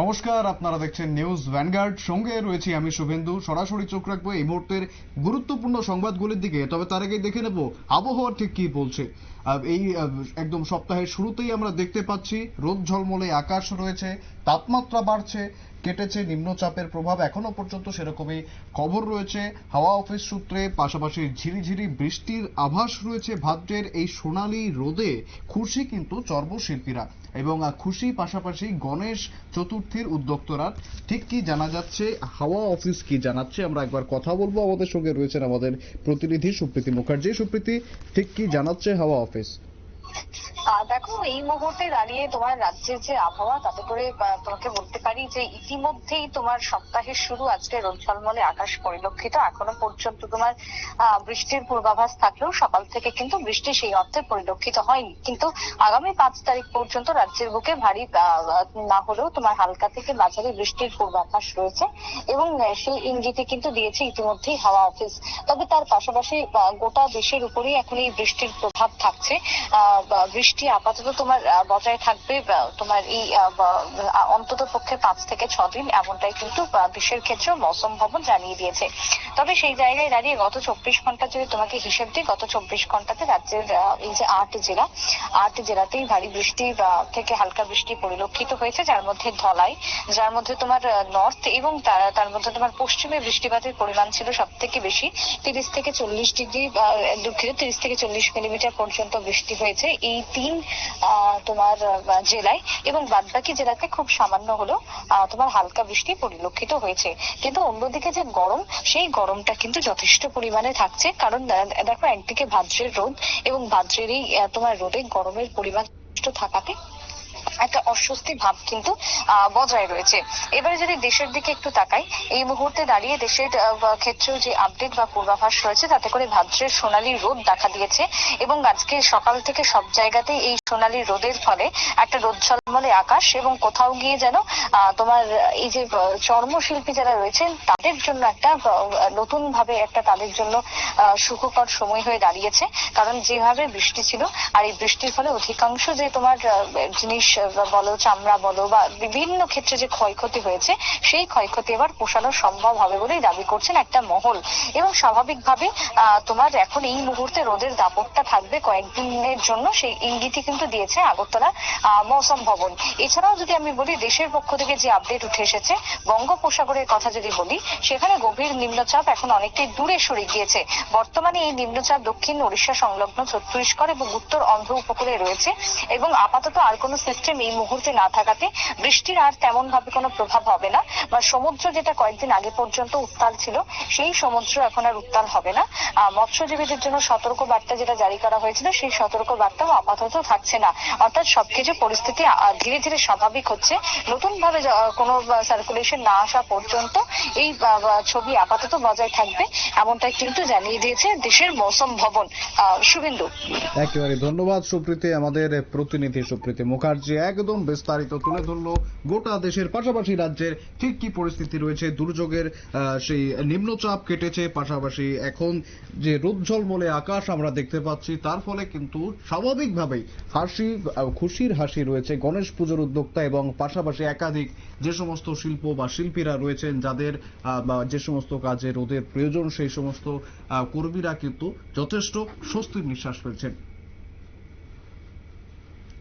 নমস্কার, আপনারা দেখছেন নিউজ ভ্যানগার্ড সঙ্গে রয়েছি আমি শুভেন্দু। সরাসরি চোখ রাখব এই মুহূর্তের গুরুত্বপূর্ণ সংবাদগুলির দিকে। তবে তার আগে দেখে নেব, আবহাওয়া ঠিক কি বলছে। এই একদম সপ্তাহের শুরুতেই আমরা দেখতে পাচ্ছি, রোদ ঝলমলে, আকাশ রয়েছে, তাপমাত্রা বাড়ছে, কেটেছে, নিম্নচাপের প্রভাব এখনও পর্যন্ত সেরকমই খবর রয়েছে। হাওয়া অফিস সূত্রে পাশাপাশি ঝিরিঝিরি বৃষ্টির আভাস রয়েছে ভাদ্রের এই সোনালি রোদে। খুশি কিন্তু চর্মশিল্পীরা এবং খুশি পাশাপাশি গণেশ চতুর্থীর উদ্যোক্তরা। ঠিক কি জানা যাচ্ছে? হাওয়া অফিস কি জানাচ্ছে? আমরা একবার কথা বলব। আমাদের সঙ্গে রয়েছেন আমাদের প্রতিনিধি সুপ্রীতি মুখার্জি। সুপ্রীতি, ঠিক কি জানাচ্ছে হাওয়া অফিস? আহ দেখো এই মুহূর্তে দাঁড়িয়ে তোমার রাজ্যের যে আবহাওয়া তাতে করে তোমাকে বলতে পারি যে ইতিমধ্যেই তোমার সপ্তাহের শুরু আজকে রোদ ঝলমলে আকাশ পরিলক্ষিত। এখনও পর্যন্ত তোমার বৃষ্টির পূর্বাভাস থাকলেও সকাল থেকে কিন্তু বৃষ্টি সেই অর্থে পরিলক্ষিত হয়নি। কিন্তু আগামী পাঁচ তারিখ পর্যন্ত রাজ্যের বুকে ভারী না হলেও তোমার হালকা থেকে মাঝারি বৃষ্টির পূর্বাভাস রয়েছে এবং সেই ইঙ্গিতে কিন্তু দিয়েছে ইতিমধ্যেই হাওয়া অফিস। তবে তার পাশাপাশি গোটা দেশের উপরেই এখন এই বৃষ্টির প্রভাব থাকছে। আহ, বৃষ্টি আপাতত তোমার বজায় থাকবে তোমার এই অন্তত পক্ষে পাঁচ থেকে ছ দিন, এমনটাই কিন্তু দেশের ক্ষেত্রে মৌসুম ভবন জানিয়ে দিয়েছে। তবে সেই জায়গায় দাঁড়িয়ে গত চব্বিশ ঘণ্টা যদি তোমাকে হিসেব দিই, গত চব্বিশ ঘন্টাতে রাজ্যের এই যে আট জেলা, আট জেলাতেই ভারী বৃষ্টি থেকে হালকা বৃষ্টি পরিলক্ষিত হয়েছে, যার মধ্যে ধলাই, যার মধ্যে তোমার নর্থ এবং তার- মধ্যে তোমার পশ্চিমে বৃষ্টিপাতের পরিমাণ ছিল সব থেকে বেশি, তিরিশ থেকে চল্লিশ ডিগ্রি দুঃখিত, তিরিশ থেকে চল্লিশ মিলিমিটার পর্যন্ত বৃষ্টি হয়েছে। এই তিন তোমার জেলায় এবং বাদবাকি জেলাতে খুব সামান্য আহ, তোমার হালকা বৃষ্টি পরিলক্ষিত হয়েছে। কিন্তু অন্যদিকে যে গরম সেই গরমটা কিন্তু যথেষ্ট পরিমাণে থাকছে। কারণ দেখো একদিকে ভাদ্রের রোদ এবং ভাদ্রের এই তোমার রোদে গরমের পরিমাণ থাকাতে একটা অস্বস্তি ভাব কিন্তু বজায় রয়েছে। এবারে যদি দেশের দিকে একটু তাকাই, এই মুহূর্তে দাঁড়িয়ে দেশের ক্ষেত্রেও যে আপডেট বা পূর্বাভাস রয়েছে, তাতে করে ভাদ্রের সোনালী রোদ দেখা দিয়েছে এবং আজকে সকাল থেকে সব জায়গাতেই এই সোনালী রোদের ফলে একটা রোদ ঝলমলে আকাশ এবং কোথাও গিয়ে যেন তোমার এই যে চর্মশিল্পী যারা রয়েছেন, তাদের জন্য একটা নতুন ভাবে একটা তাদের জন্য সুখকর সময় হয়ে দাঁড়িয়েছে। কারণ যেভাবে বৃষ্টি ছিল, আর এই বৃষ্টির ফলে অধিকাংশ যে তোমার জিনিস বলো, চামড়া বলো বা বিভিন্ন ক্ষেত্রে যে ক্ষয়ক্ষতি হয়েছে, সেই ক্ষয়ক্ষতি এবার পোষানো সম্ভব হবে বলেই দাবি করছেন একটা মহল। এবং স্বাভাবিকভাবে তোমার এখন এই মুহূর্তে রোদের দাপটটা থাকবে কয়েকদিনের জন্য, সেই ইঙ্গিতই কিন্তু দিয়েছে আগরতলা মৌসুম ভবন। এছাড়াও যদি আমি বলি, দেশের পক্ষ থেকে যে আপডেট উঠে এসেছে, বঙ্গোপসাগরের কথা যদি বলি, সেখানে গভীর নিম্নচাপ এখন অনেকটাই দূরে সরে গিয়েছে। বর্তমানে এই নিম্নচাপ দক্ষিণ ওড়িশা সংলগ্ন ছত্তিশগড় এবং উত্তর অন্ধ্র উপকূলে রয়েছে এবং আপাতত আর কোনো সিস্টেম এই মুহূর্তে না থাকাতে বৃষ্টির আর তেমন ভাবে কোনো প্রভাব হবে না বা সমুদ্র যেটা কয়েকদিন আগে পর্যন্ত উত্তাল ছিল, সেই সমুদ্র এখন আর উত্তাল হবে না। মৎস্যজীবীদের জন্য সতর্ক বার্তা যেটা জারি করা হয়েছিল, সেই সতর্ক বার্তাও আপাতত থাকছে না। অর্থাৎ সবকিছু পরিস্থিতি ধীরে ধীরে স্বাভাবিক হচ্ছে। নতুন ভাবে কোনো সার্কুলেশন না আসা পর্যন্ত এই ছবি আপাতত বজায় থাকবে, এমনটাই কিন্তু জানিয়ে দিয়েছে দেশের মৌসুম ভবন। শুভেন্দু। একেবারে ধন্যবাদ সুপ্রীতি, আমাদের প্রতিনিধি সুপ্রীতি মুখার্জি। একদম বিস্তারিত তুলে ধরলো গোটা দেশের পাশাপাশি রাজ্যের ঠিক কি পরিস্থিতি রয়েছে, দুর্যোগের সেই নিম্নচাপ কেটেছে, পাশাপাশি এখন যে রোদঝলমলে আকাশ আমরা দেখতে পাচ্ছি, তার ফলে কিন্তু স্বাভাবিকভাবেই হাসি খুশির হাসি রয়েছে। গণেশ পুজোর উদ্যোক্তা এবং পাশাপাশি একাধিক যে সমস্ত শিল্প বা শিল্পীরা রয়েছেন, যাদের বা যে সমস্ত কাজে রোদের প্রয়োজন, সেই সমস্ত কর্মীরা কিন্তু যথেষ্ট স্বস্তির নিঃশ্বাস ফেলছেন।